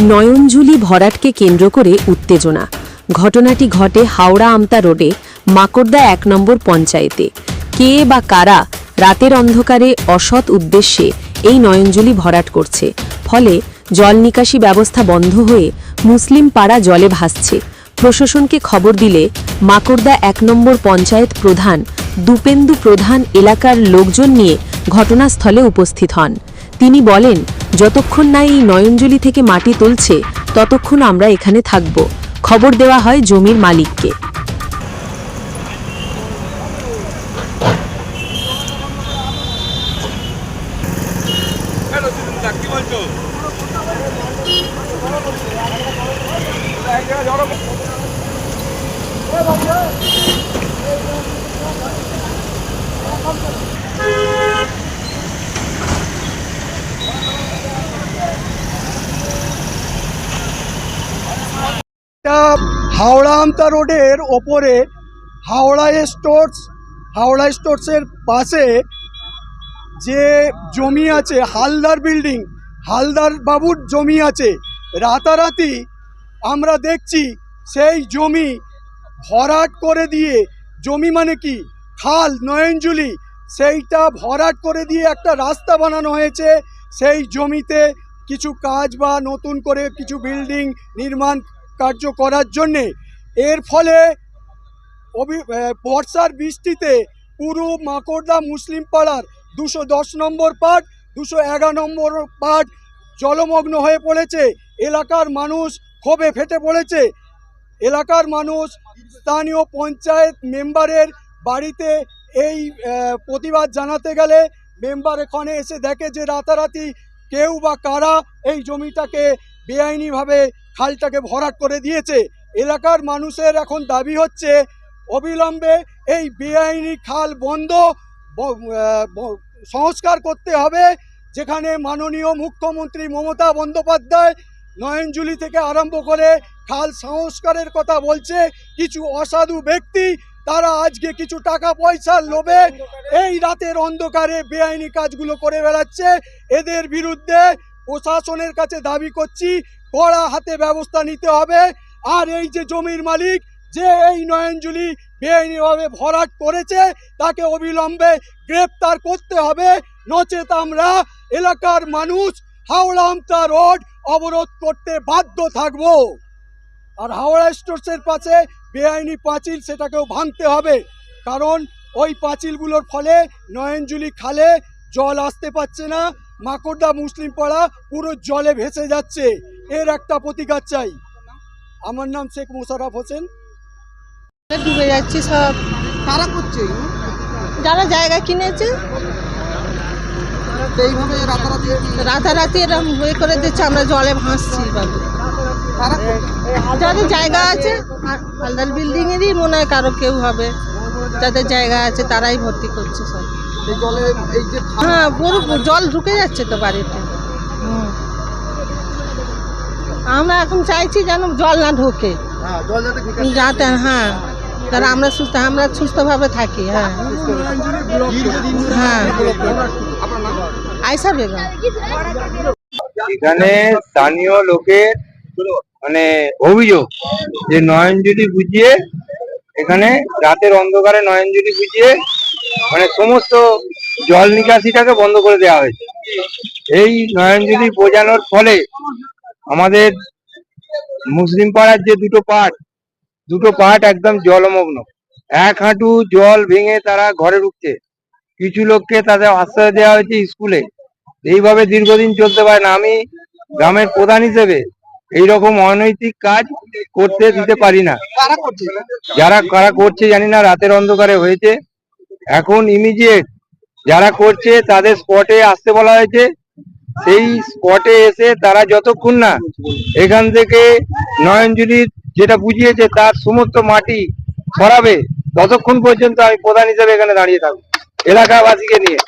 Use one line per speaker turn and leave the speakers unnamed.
নয়নঝুলি ভরাটকে কেন্দ্র করে উত্তেজনা। ঘটনাটি ঘটে হাওড়া আমতা রোডে, মাকড়দা এক নম্বর পঞ্চায়েতে। কে বা কারা রাতের অন্ধকারে অসৎ উদ্দেশ্যে এই নয়নজুলি ভরাট করছে। ফলে জল নিকাশি ব্যবস্থা বন্ধ হয়ে মুসলিম পাড়া জলে ভাসছে। প্রশাসনকে খবর দিলে মাকড়দা এক নম্বর পঞ্চায়েত প্রধান, দুপেন্দু প্রধান এলাকার লোকজন নিয়ে ঘটনাস্থলে উপস্থিত হন। তিনি বলেন যতক্ষণ না এই নয়নজলি থেকে মাটি তুলছে, ততক্ষণ আমরা এখানে থাকব। খবর দেওয়া হয় জমির মালিককে।
কি
এটা হাওড়া আমতা রোডের ওপরে হাওড়া স্টোর্স, হাওড়া স্টোর্সের পাশে যে জমি আছে, হালদার বিল্ডিং, হালদার বাবুর জমি আছে, রাতারাতি আমরা দেখছি সেই জমি ভরাট করে দিয়ে, জমি মানে কি? খাল, নয়নজুলি, সেইটা ভরাট করে দিয়ে একটা রাস্তা বানানো হয়েছে। সেই জমিতে কিছু কাজ বা নতুন করে কিছু বিল্ডিং নির্মাণ কার্য করার জন্যে। এর ফলে বর্ষার বৃষ্টিতে পুরো মাকড়দা মুসলিম পাড়ার দুশো দশ নম্বর পার্ট দুশো এগারো নম্বর পার্ট জলমগ্ন হয়ে পড়েছে। এলাকার মানুষ ক্ষোভে ফেটে পড়েছে। এলাকার মানুষ স্থানীয় পঞ্চায়েত মেম্বারের বাড়িতে এই প্রতিবাদ জানাতে গেলে মেম্বার এখানে এসে দেখে যে রাতারাতি কেউ বা কারা এই জমিটাকে বেআইনিভাবে খালটাকে ভরাট করে দিয়েছে। এলাকার মানুষের এখন দাবি হচ্ছে, অবিলম্বে এই বেআইনি খাল বন্ধ সংস্কার করতে হবে, যেখানে মাননীয় মুখ্যমন্ত্রী মমতা বন্দ্যোপাধ্যায় নয়নজুলি থেকে আরম্ভ করে খাল সংস্কারের কথা বলছে। কিছু অসাধু ব্যক্তি, তারা আজকে কিছু টাকা পয়সার লোভে এই রাতের অন্ধকারে বেআইনি কাজগুলো করে বেড়াচ্ছে। এদের বিরুদ্ধে প্রশাসনের কাছে দাবি করছি কড়া হাতে ব্যবস্থা নিতে হবে। আর এই যে জমির মালিক, যে এই নয়নজুলি বেআইনিভাবে ভরাট করেছে, তাকে অবিলম্বে গ্রেপ্তার করতে হবে। নচেত আমরা এলাকার মানুষ হাওড়া আমতা রোড অবরোধ করতে বাধ্য থাকব। আর হাওড়া স্টোর্সের পাশে বেআইনি পাঁচিল সেটাকেও ভাঙতে হবে। কারণ ওই পাঁচিলগুলোর ফলে নয়নজুলি খালে জল আসতে পারছে না। মাকড়দা মুসলিম পাড়া পুরো জলে ভেসে যাচ্ছে। এর একটা প্রতিকার চাই। আমার নাম শেখ মোশাররফ হোসেন।
ডুবে যাচ্ছি সব।
কারা করছে?
যারা জায়গা কিনেছে।
এইভাবে রাতারাতি
এরকম হয়ে করে দিচ্ছে আমরা জলে ভাসছি যাদের জায়গা আছে বিল্ডিং এরই মনে হয় কারও কেউ হবে। যাদের জায়গা আছে তারাই ভর্তি করছে সব।
এই জলে এই যে খা-
হ্যাঁ পুরো জল ঢুকে যাচ্ছে তো বাড়িতে। আমরা এখন চাইছি যেন জল না ঢোকে।
হ্যাঁ জল যাতে
হ্যাঁ কারণ আমরা সুস্থ আমরা সুস্থভাবে থাকি হ্যাঁ। হ্যাঁ। বেগম।
এখানে স্থানীয় লোকের মানে অভিযোগ যে নয়নজুলি বুঝিয়ে এখানে রাতের অন্ধকারে নয়নজুলি বুঝিয়ে মানে সমস্ত জল নিকাশিটাকে বন্ধ করে দেওয়া হয়েছে। এই নয়নজুলি বোঝানোর ফলে আমাদের মুসলিম পাড়ার যে দুটো পাট দুটো পাট একদম জলমগ্ন। এক হাঁটু জল ভেঙে তারা ঘরে ঢুকছে। কিছু লোককে তাদের আশ্রয় দেওয়া হয়েছে স্কুলে। এইভাবে দীর্ঘদিন চলতে পারে না। আমি গ্রামের প্রধান হিসেবে এইরকম অনৈতিক কাজ করতে দিতে পারি না। যারা কারা করছে জানি না রাতের অন্ধকারে হয়েছে। এখন ইমিডিয়েট যারা করছে তাদের স্পটে আসতে বলা হয়েছে। সেই স্পটে এসে তারা যতক্ষণ না এখান থেকে নয়নজুলির যেটা বুঝিয়েছে তার সমস্ত মাটি সরাবে ততক্ষণ পর্যন্ত আমি প্রধান হিসেবে এখানে দাঁড়িয়ে থাকব এলাকাবাসীকে নিয়ে।